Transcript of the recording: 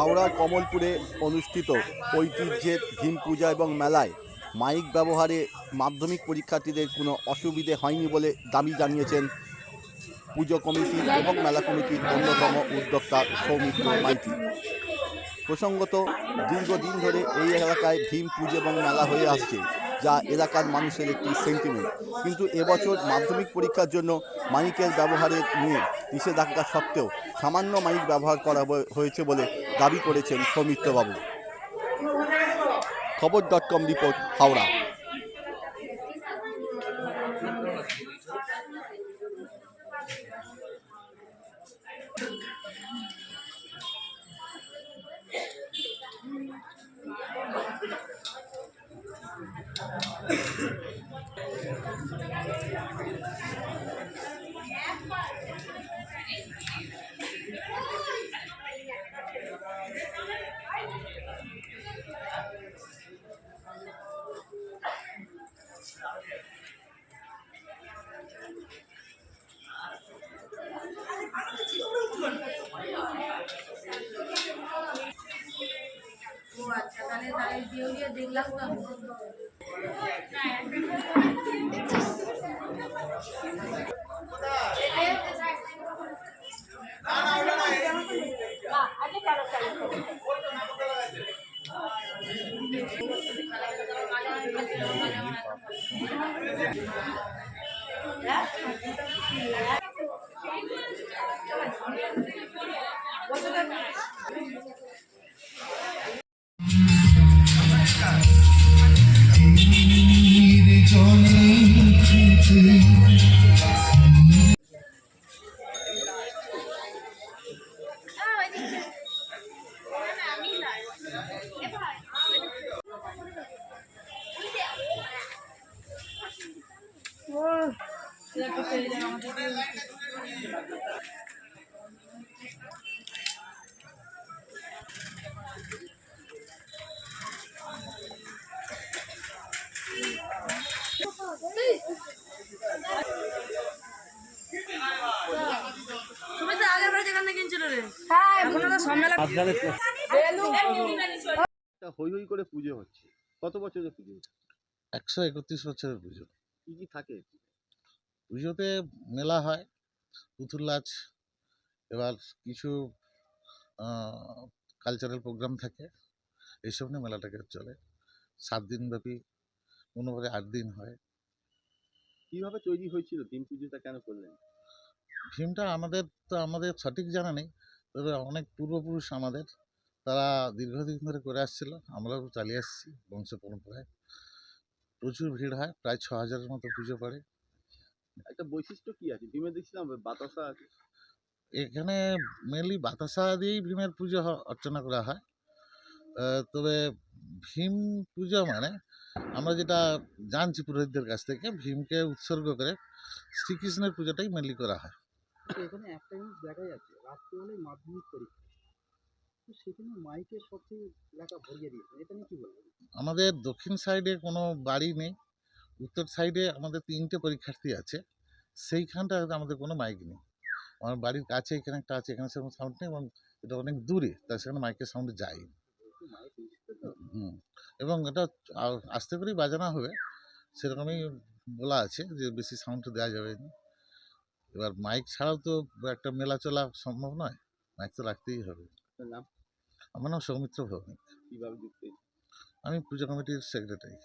হাওড়ার কমলপুরে অনুষ্ঠিত ঐতিহ্যের ভীম পূজা এবং মেলায় মাইক ব্যবহারে মাধ্যমিক পরীক্ষার্থীদের কোনো অসুবিধে হয়নি বলে দাবি জানিয়েছেন পুজো কমিটি এবং মেলা কমিটির অন্যতম উদ্যোক্তা সৌমিত্র মাইতি। প্রসঙ্গত, দীর্ঘদিন ধরে এই এলাকায় ভীম পুজো এবং মেলা হয়ে আসছে, যা এলাকার মানুষের একটি সেন্টিমেন্ট কিন্তু এবছর মাধ্যমিক পরীক্ষার জন্য মাইকের ব্যবহারের নিয়ে নিষেধাজ্ঞা সত্ত্বেও সামান্য মাইক ব্যবহার করা হয়েছে বলে দাবি করেছেন সৌমিত্রবাবু। খবর ডট কম রিপোর্ট হাওড়া। আচ্ছা তাহলে তাহলে দিয়ে দিয়ে দেখলাম তো আমি। তুমি হই হই করে পুজো হচ্ছে। কত বছরের পুজো? একশো একত্রিশ বছরের পুজো। কি কি থাকে? পুজোতে মেলা হয় পুতুল নাচ এবার কিছু কালচারাল প্রোগ্রাম থাকে এইসব নিয়ে মেলাটাকে চলে। সাত দিন ব্যাপী কোনোভাবে আট দিন হয়। কীভাবে তৈরি হয়েছিল? ভীম পুজোটা কেন করলেন? ভীমটা আমাদের তো আমাদের সঠিক জানা নেই। তবে অনেক পূর্বপুরুষ আমাদের তারা দীর্ঘদিন ধরে করে আসছিল আমরাও চালিয়ে আসছি বংশ পরম্পরায়। প্রচুর ভিড় হয় প্রায় ছ হাজারের মতো পুজো পড়ে। একটা বৈশিষ্ট্য কি আছে? ভীমে দেখছিলাম বাতাসা আছে। এখানে মেনলি বাতাসা দিয়েই ভীমের পুজো অর্চনা করা হয়। তবে ভীম পুজো মানে আমরা যেটা জানছি পুরোহিতদের কাছ থেকে ভীমকে উৎসর্গ করে শ্রীকৃষ্ণের পুজোটাই মেনলি করা হয়। কিন্তু এখানে একটা জিনিস দেখা যাচ্ছে রাত্রে হলে মাধ্যমিক পরীক্ষা। তো সেখানে মাইকের শব্দে এলাকা ভরিয়ে দিয়েছে এটা নিয়ে কি বলবেন আমাদের দক্ষিণ সাইডে কোনো বাড়ি নেই উত্তর সাইডে আমাদের তিনটে পরীক্ষার্থী আছে সেইখানটা আমাদের কোনো মাইক নেই। আমার বাড়ির কাছে এখানে একটা আছে এখানে সেরকম সাউন্ড নেই এবং এটা অনেক দূরে তাই সেখানে মাইকের সাউন্ড যায় মাইক তো। হুম এবং এটা আস্তে করেই বাজানো হবে সেরকমই বলা আছে যে বেশি সাউন্ড দেওয়া যাবে না। এবার মাইক ছাড়াও তো একটা মেলা চলা সম্ভব নয়। মাইক তো রাখতেই হবে। আমার নাম সৌমিত্র ভৌমিক? আমি পুজো কমিটির সেক্রেটারি